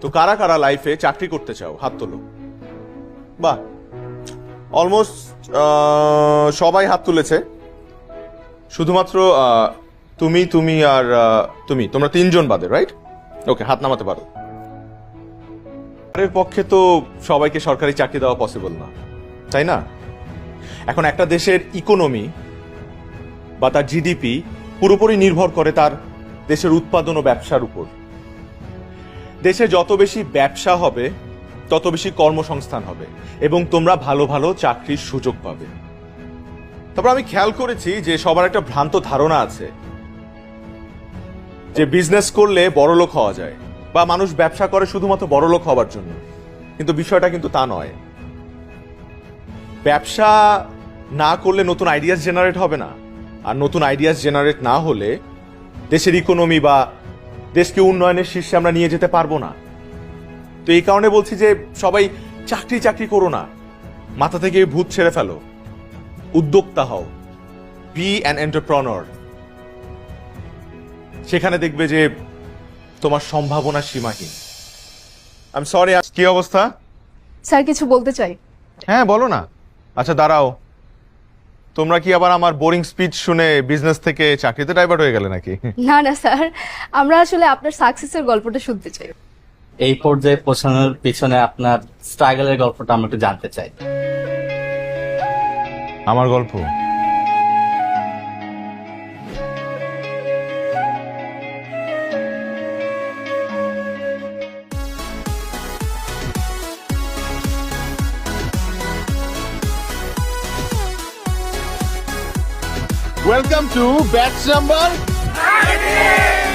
তো কারা কারা লাইফে চাকরি করতে চাও? হাত তোলো। বাহ। অলমোস্ট সবাই হাত তুলেছে। শুধুমাত্র তুমি তুমি আর তুমি। তোমরা তিনজন বাদে রাইট ওকে হাত নামাতে পারো। সরকারের পক্ষে তো সবাইকে সরকারি চাকরি দেওয়া পসিবল না। তাই না? এখন একটা দেশের ইকোনমি বা তার জিডিপি পুরোপুরি নির্ভর করে তার দেশের উৎপাদন ও ব্যবসার উপর। দেশে যত বেশি ব্যবসা হবে, তত বেশি কর্মসংস্থান হবে এবং তোমরা ভালো ভালো চাকরির সুযোগ পাবে। তারপর আমি খেয়াল করেছি যে সবার একটা ভ্রান্ত ধারণা আছে যে বিজনেস করলে বড়লোক হওয়া যায় বা মানুষ ব্যবসা করে শুধুমাত্র বড়লোক হওয়ার জন্য। কিন্তু বিষয়টা কিন্তু তা নয়। ব্যবসা না করলে নতুন আইডিয়াস জেনারেট হবে না। আর নতুন আইডিয়াস জেনারেট না হলে দেশের ইকোনমি বা দেশকে উন্নয়নের শীর্ষে আমরা নিয়ে যেতে পারব না। তো এই কারণে বলছি যে সবাই চাকরি চাকরি করো না। মাথা থেকে ভূত ছেড়ে ফেলো। উদ্যোক্তা হও। বি অ্যান এন্টারপ্রনর সেখানে দেখবে যে তোমার সম্ভাবনা সীমাহীন। আমি সরি কি অবস্থা? স্যার কিছু বলতে চাই। হ্যাঁ বলো না। আচ্ছা দাঁড়াও। তোমরা কি আবার আমার বোরিং স্পিচ শুনে বিজনেস থেকে চাকরিতে ডাইভার্ট হয়ে গেলে নাকি? না না স্যার। আমরা আসলে আপনার সাকসেসের গল্পটা শুনতে চাই। এই পর্যায়ে পৌঁছানোর পিছনে আপনার স্ট্রাগলের গল্পটা আমরা একটু জানতে চাই। আমার গল্প? Welcome to batch number